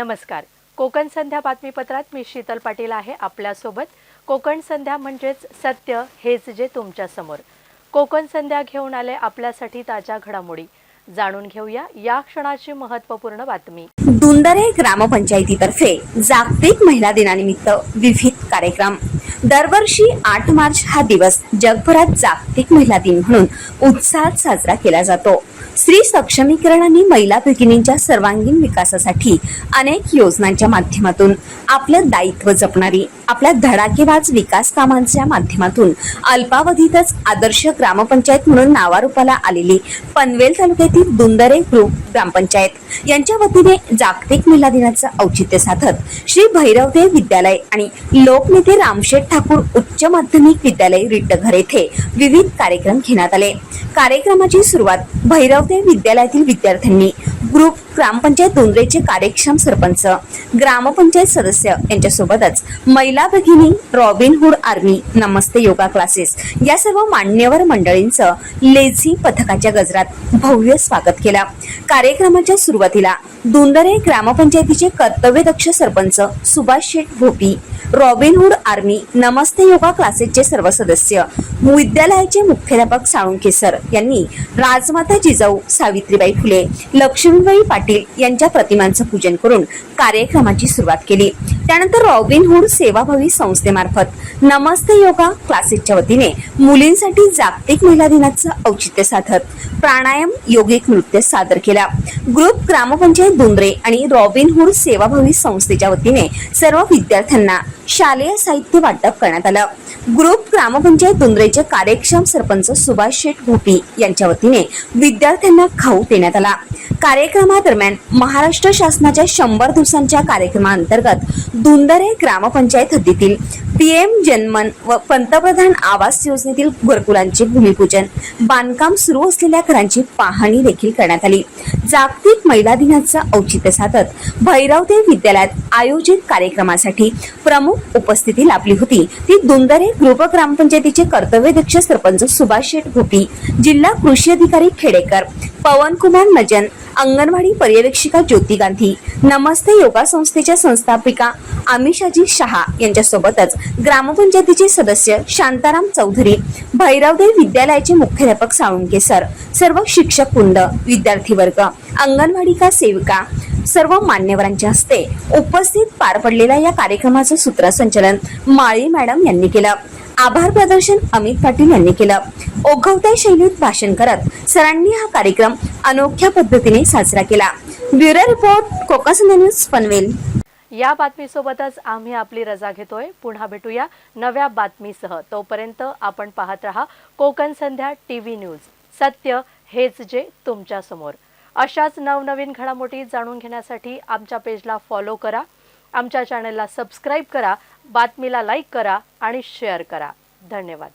नमस्कार. कोकण संध्या बातमीपत्रात मी शीतल पाटील आहे आपल्यासोबत. कोकण संध्या म्हणजेच सत्य हेच जे तुमच्यासमोर. कोकण संध्या घेऊन आले आपल्यासाठी ताज्या घडामोडी. जाणून घेऊया या क्षणाची महत्त्वपूर्ण बातमी. दुंदरे ग्रामपंचायतीतर्फे जागतिक महिला दिनानिमित्त विविध कार्यक्रम. दरवर्षी आठ मार्च हा दिवस जगभरात जागतिक महिला दिन म्हणून उत्साहात साजरा केला जातो. स्त्री सक्षमीकरण आणि महिला भगिनींच्या सर्वांगीण विकासासाठी अनेक योजनांच्या माध्यमातून आपलं दायित्व जपणारी आपल्या धडाकेबाज विकास कामांच्या माध्यमातून. अल्पावधीतच आदर्श ग्रामपंचायत म्हणून नावारूपाला आलेली पनवेल तालुक्यातील दुंदरे ग्रुप ग्रामपंचायत. यांच्या वतीने जागतिक महिला दिनाचं औचित्य साधत श्री भैरवदेव विद्यालय आणि लोकनेते रामशेठ ठाकूर उच्च माध्यमिक विद्यालय रिट्टघर येथे विविध कार्यक्रम घेण्यात आले. कार्यक्रमाची सुरुवात भैरवदेव विद्यालयातील विद्यार्थ्यांनी ग्रुप ग्रामपंचायत दोंद्रेचे कार्यक्षम सरपंच ग्रामपंचायत सदस्य यांच्यासोबतच महिला भगिनी Robin Hood army Namaste Yoga classes या सर्व मान्यवर मंडळींचं लेझी पथकाच्या गजरात भव्य स्वागत केलं. कार्यक्रमाच्या सुरुवातीला दुंदरे ग्रामपंचायतीचे कर्तव्यदक्ष sarpanch Subhash Sheth Bhopi Robin Hood army Namaste Yoga क्लासेसचे सर्व सदस्य. विद्यालयाचे मुख्याध्यापक साळुंखे सर यांनी राजमाता जिजाऊ सावित्रीबाई फुले लक्ष्मीबाई पाटील यांच्या प्रतिमांचं पूजन करून कार्यक्रमाची सुरुवात केली. त्यानंतर रॉबिनहुड सेवाभावी संस्थेमार्फत नमस्ते योगा क्लासेसच्या वतीने मुलींसाठी जागतिक महिला दिनाचं औचित्य साधत प्राणायाम योगिक नृत्य सादर केला. ग्रुप ग्रामपंचायत दुंद्रे आणि रॉबिनहुड सेवाभावी संस्थेच्या वतीने सर्व विद्यार्थ्यांना शालेय साहित्य वाटप करण्यात आलं. ग्रुप ग्रामपंचायत दुंद्रेचे कार्यक्षम सरपंच सुभाष शेठ भोपी यांच्या वतीने विद्यार्थ्यांना खाऊ देण्यात आला. कार्यक्रमादरम्यान महाराष्ट्र शासनाच्या शंभर दिवसांच्या कार्यक्रमाअंतर्गत दुंदरे ग्रामपंचायत हद्दीतील पीएम जनमन व पंतप्रधान आवास योजनेतील घरकुलांचे भूमिपूजन. बांधकाम सुरू असलेल्या घरांची पाहणी देखील करण्यात आली. जागतिक महिला दिनाचं औचित्य साधत भैरवदेव विद्यालयात आयोजित कार्यक्रमासाठी प्रमुख उपस्थिती लाभली होती. ती दुंदरे ग्रुप ग्रामपंचायतीचे कर्तव्यदक्ष सरपंच सुभाष शेठ गोपी जिल्हा कृषी अधिकारी खेडेकर पवनकुमार नजन अंगणवाडी पर्यवेक्षिका ज्योती गांधी. नमस्ते योगा संस्थेच्या संस्थापिका आमिषाजी शहा यांच्यासोबतच ग्रामपंचायतीचे सदस्य शांताराम चौधरी भैरवदेव विद्यालयाचे मुख्याध्यापक साळुंके सर सर्व शिक्षक वृंद विद्यार्थी वर्ग अंगणवाडिका सेविका सर्व मान्यवरांच्या हस्ते उपस्थित पार पडलेल्या या कार्यक्रमाचं सूत्रसंचालन माळी मॅडम यांनी केलं. आभार प्रदर्शन अमित पाटील यांनी केलं. ओघवत्या शैलीत भाषण करत सरांनी हा कार्यक्रम अनोख्या पद्धतीने साजरा केला. ब्युरो रिपोर्ट कोकस न्यूज पनवेल. या बातमीसोबतच आम्ही आपली रजा घेतोय. पुन्हा भेटूया नव्या बातमीसह. तोपर्यंत आपण पाहत रहा कोकण संध्या टीव्ही न्यूज सत्य हेच जे तुमच्यासमोर. अशाच नवनवीन घडामोडी जाणून घेण्यासाठी आमच्या पेजला फॉलो करा. आमच्या चॅनलला सबस्क्राईब करा. बातमीला लाईक करा आणि शेअर करा. धन्यवाद.